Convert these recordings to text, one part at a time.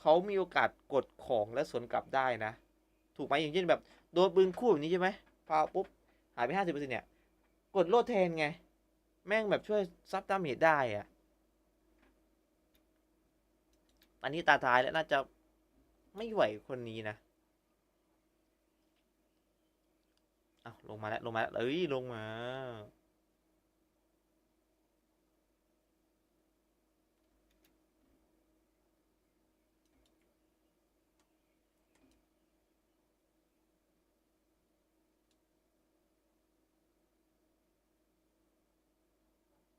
เขามีโอกาสกดของและสวนกลับได้นะ ถูกไหมอย่างเช่นแบบโดนปืนคู่แบบนี้ใช่ไหมพาปุ๊บหายไปห้าสิบเปอร์เซ็นต์เนี่ย กดโลดแทนไง แม่งแบบช่วยซับดาเมจได้อะอันนี้ตาทายแล้วน่าจะไม่ไหวคนนี้นะเอาลงมาแล้วลงมาแล้วเอ้ยลงมา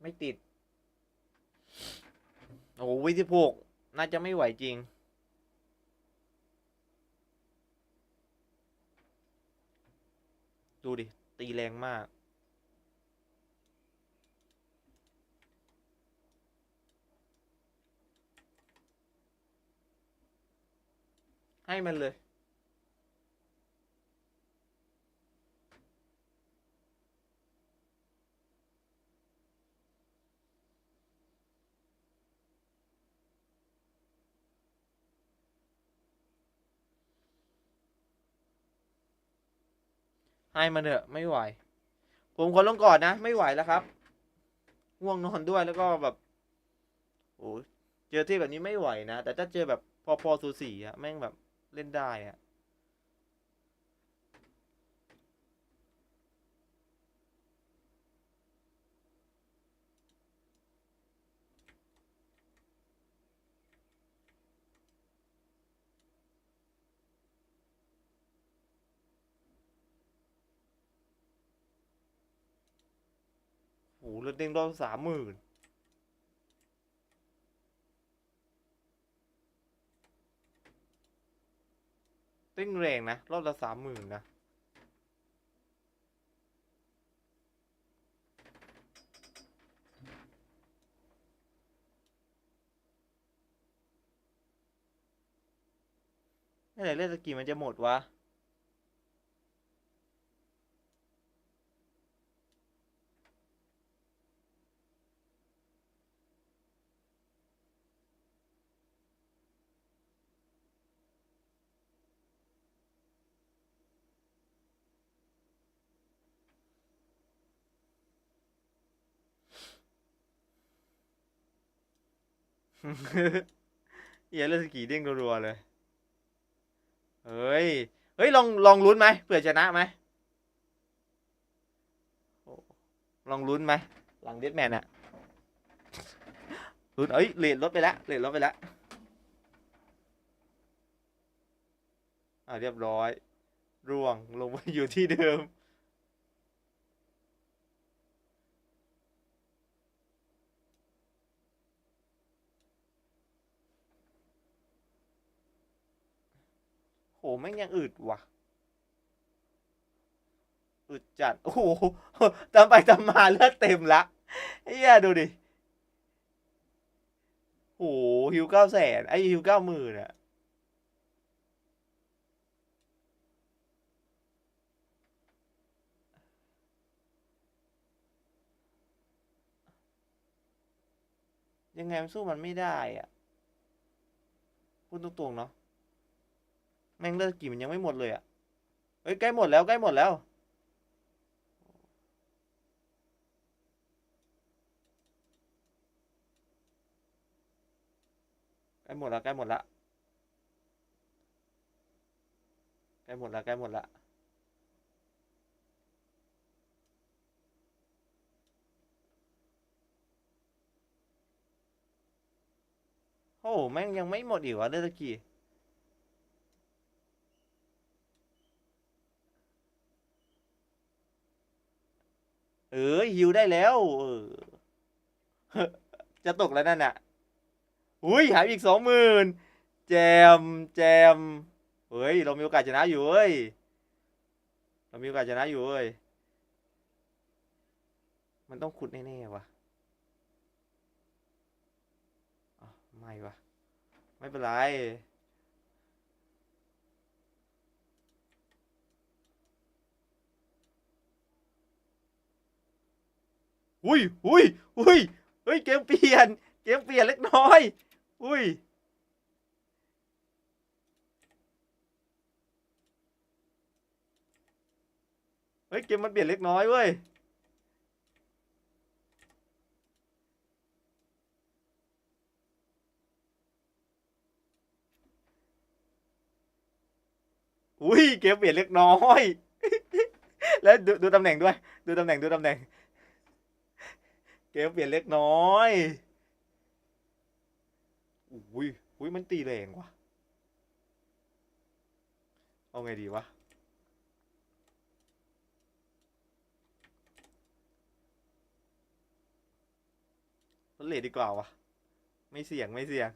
ไม่ติด โอ้วิสิบหกน่าจะไม่ไหวจริง ดูดิ ตีแรงมาก ให้มันเลย ให้มาเถอะไม่ไหว ผมขอลงก่อนนะ ไม่ไหวแล้วครับง่วงนอนด้วยแล้วก็แบบโอ้เจอที่แบบนี้ไม่ไหวนะ แต่ถ้าเจอแบบพอพอสูสีอะแม่งแบบเล่นได้อะ โอ้โหเลือดเด้งรอบสามหมื่นเต้งแรงนะ รอบละสามหมื่นนะเมื่ไหร่เล่นสกีมันจะหมดวะ เหี้ยเล่นสกีเด้งรัวๆเลย เฮ้ย เฮ้ย ลองลองลุ้นไหมเผื่อชนะไหมลองลุ้นไหมหลังเดดแมนอะลุ้นเอ้ยเลทลดไปแล้วเลทลดไปแล้วอ่าเรียบร้อย ร่วงลงมาอยู่ที่เดิม โหแม่งยังอึดว่ะอึดจัด โอ้โหตามไปตามาเลือดเต็มละเฮียดูดิโหฮิวเก้าแสนไอฮิวเก้าหมื่นอะยังไงมันสู้มันไม่ได้อะพูดตรงๆเนาะ แม่งเลือดกี่มันยังไม่หมดเลยอะ่ะเฮ้ยใกล้หมดแล้วใกล้หมดแล้วใกล้หมดแล้วใกล้หมดละใกล้หมดละใกล้หมดละโอ้โหแม่งยังไม่หมดอีกวะเลือดตะกี้ เออฮิวได้แล้วเออจะตกแล้วนั่นน่ะอุ้ยหายอีกสองหมื่นแจมแจมเฮ้ยเรามีโอกาสชนะอยู่เว้ยเรามีโอกาสชนะอยู่เว้ยมันต้องขุดแน่ๆว่ะไม่ว่ะไม่เป็นไร อุ้ยอุ้ยอุ้ยอุ้ยเกมเปลี่ยน เกมเปลี่ยนเล็กน้อย อุ้ยเฮ้ยเกมมันเปลี่ยนเล็กน้อยเว้ยอุ้ยเกมเปลี่ยนเล็กน้อย แล้วดูดูตำแหน่งด้วย ดูตำแหน่งดูตำแหน่ง เกมเปลี่ยนเล็กน้อยอุ้ยอุ้ยมันตีแรงว่ะ เอาไงดีวะรถเลทดีกว่าวะ ไม่เสี่ยงไม่เสี่ยง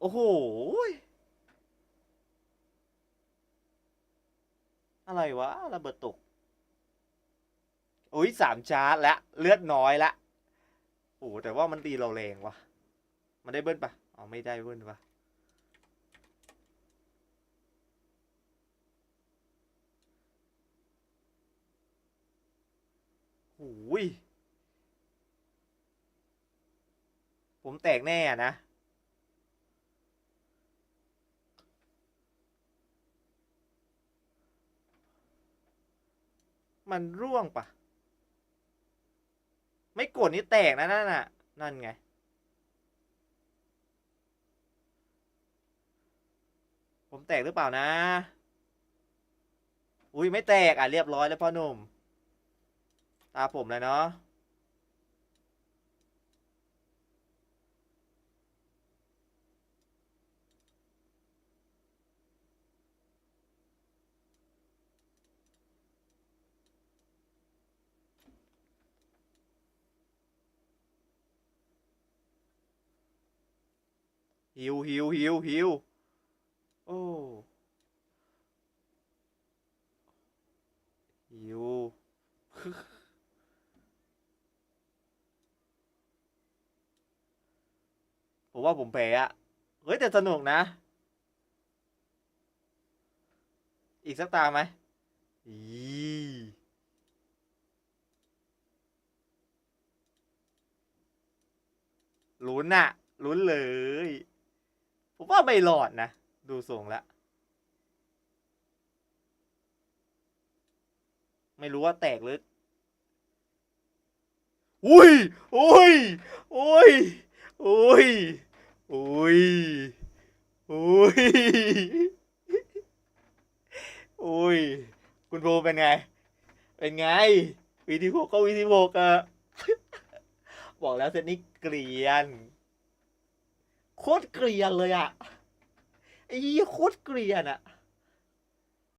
โอ้โห อะไรวะระเบิดตก อุ้ยสามชาร์จแล้วเลือดน้อยละโอ้แต่ว่ามันตีเราแรงวะมันได้เบิ้ลปะอ๋อไม่ได้เบิ้ลปะโอ้ยผมแตกแน่นะมันร่วงปะ ไม่กดนี่แตกนะนั่นน่ะ นั่นไง ผมแตกหรือเปล่านะ อุ้ยไม่แตกอะเรียบร้อยแล้วพ่อหนุ่ม ตาผมเลยเนาะ ฮิวฮิวฮิวฮิวโอ้ฮิวผมว่าผมแพ้อะเฮ้ย แต่สนุกนะ อีกสักตาไหมอีลุ้นอะลุ้นเลย ผมว่าไม่รอดนะ ดูทรงแล้ว ไม่รู้ว่าแตกหรืออุ้ยอุ้ยอุ้ยอุ้ยอุ้ยอุ้ยอุ้ย คุณภูเป็นไง เป็นไง วีทีหกก็วีทีหกอะบอกแล้วเซตนี้เกลียน โคตรเกลียนเลยอะไอ้โคตรเกลียนอะ